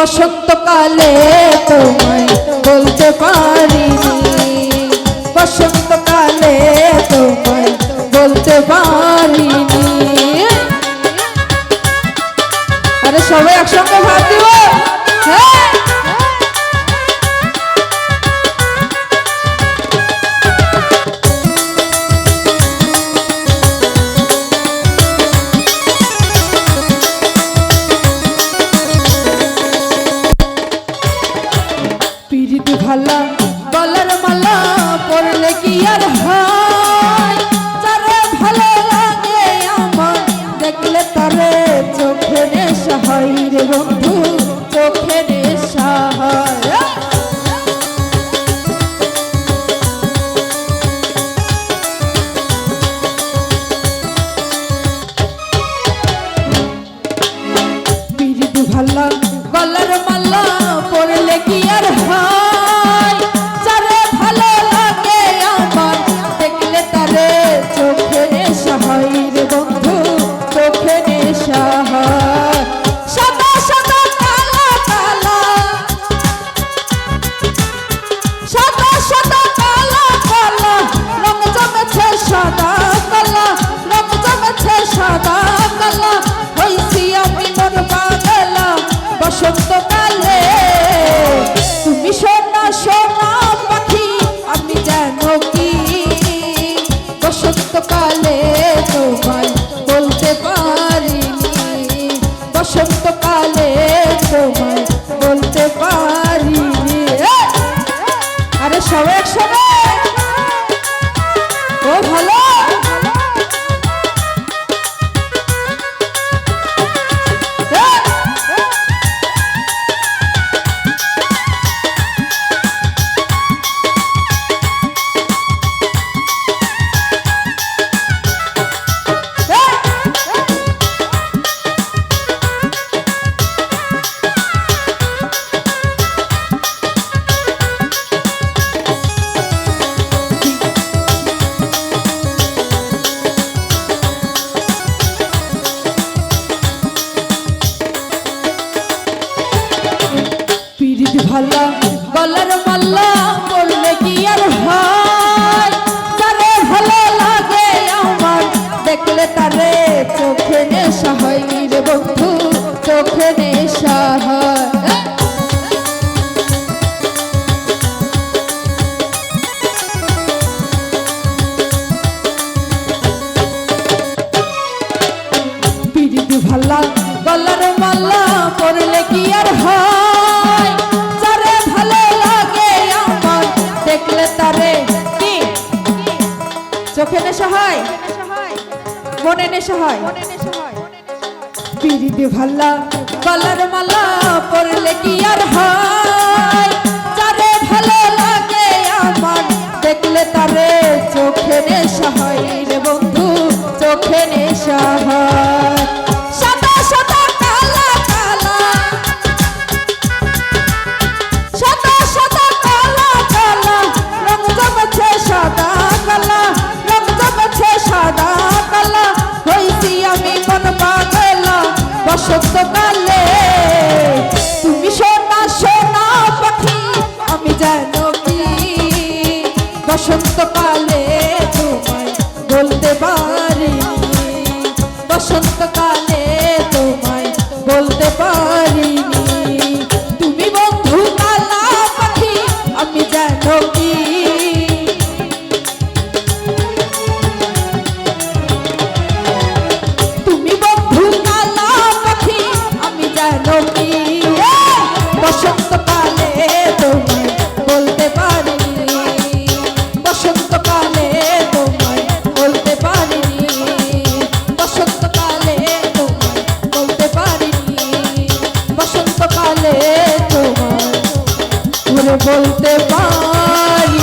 বসন্তকালে তোমায় বলতে পারিনি। বসন্তকালে তোমায় বলতে পারিনি। ভালা, গলার মালা পরলে কি আর হয়? যারে ভালো লাগে আমার, দেখলে তারে চোখে নেশা রে বন্ধু চোখে নেশা হয়। পিরিতি ভালা, গলার মালা পরলে কি আর হয়? আরে ভালা গলার মাল্লা পড়লে কি আর হয়? যারে ভালো লাগে আমার? দেখলে তারে চোখে নেশা হয় রে বন্ধু, চোখে নেশা হয়। পিরিতি ভালা গলার মালা পরলে কি আর হয়? চোখে নেশা হয়? মনে নেশা হয়? পিরিতি ভাল্লা গলার মালা পরলে কি আর হয়? বসন্তকালে তোমায় বলতে পারি। বসন্তকালে তোমায় বলতে পারিনি তুমি বন্ধু কালা পাখি আমি যেন কি? তুমি বন্ধু কালা পাখি আমি যেন কি? এ, বসন্তকালে